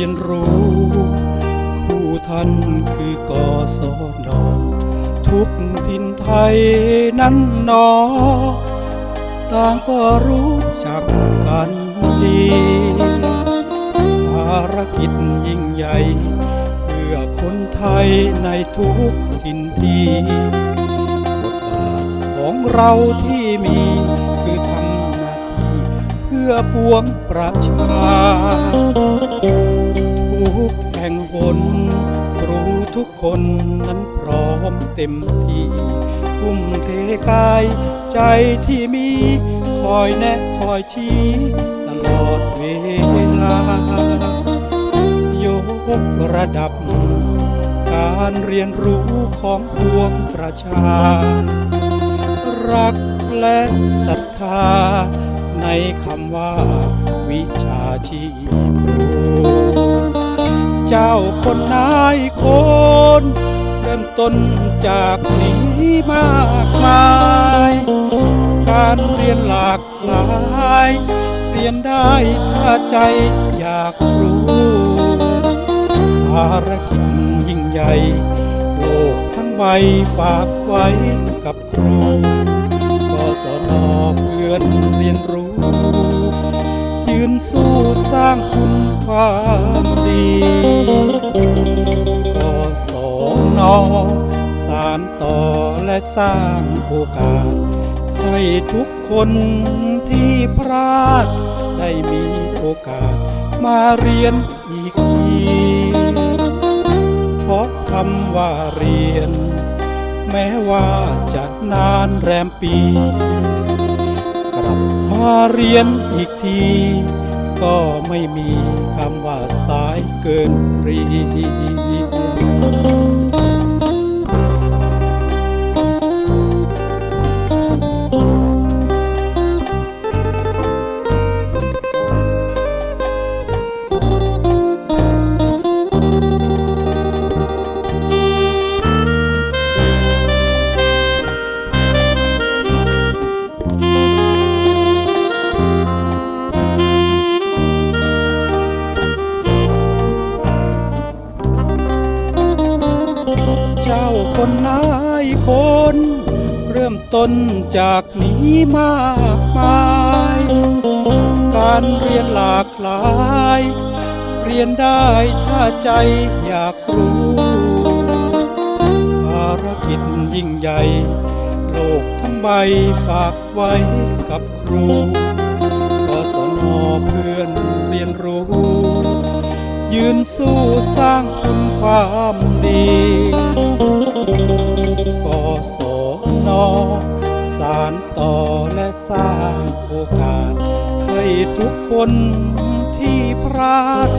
รียนรู้ครูท่านคือกศนทุกถิ่นไทยนั้นนอ ต่างก็รู้จักกันดี ภารกิจยิ่งใหญ่ เพื่อคนไทยในทุกถิ่นทีบทบาทของเราที่มีคือทำหน้าที่เพื่อปวงประชา ทุกแห่งหนครูทุกคนนั้นพร้อมเต็มที่ ทุ่มเทกายใจที่มี คอยแนะคอยชี้ ตลอดเวลา ยกระดับ การเรียนรู้ของปวงประชา รักและศรัทธา ในคำว่าวิชาชีพครู เจ้าคนนายคน เริ่มต้นจากนี้มากมาย การเรียนหลากหลาย เรียนได้ถ้าใจอยากรู้ภารกิจยิ่งใหญ่โลกทั้งใบฝากไว้กับครูกศนเพื่อนเรียนรู้ ยืนสู้สร้างคุณความดีกศนอสารต่อและสร้างโอกาส ให้ทุกคนที่พลาด ได้มีโอกาสมาเรียนอีกทีเพราะคำว่าเรียน แม้ว่าจะนานแรมปี กลับมาเรียนอีกที ก็ไม่มีคำว่าสายเกินปรีายคน เริ่มต้นจากนี้มากมาย การเรียนหลากหลาย เรียนได้ถ้าใจอยากรู้ภารกิจยิ่งใหญ่ โลกทั้งใบฝากไว้กับครูกศนเพื่อนเรียนรู้ ยืนสู้สร้างคุณความดี สารต่อและสร้างโอกาส ให้ทุกคนที่พลาด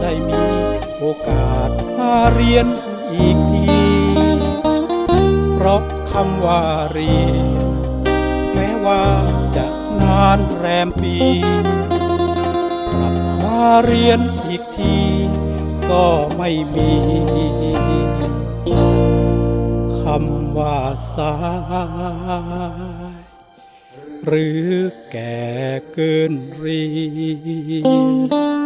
ได้มีโอกาสมาเรียนอีกที เพราะคำว่าเรียน แม้ว่าจะนานแรมปีกลับมาเรียนอีกที ก็ไม่มี คำว่าสายหรือแก่เกินเรียน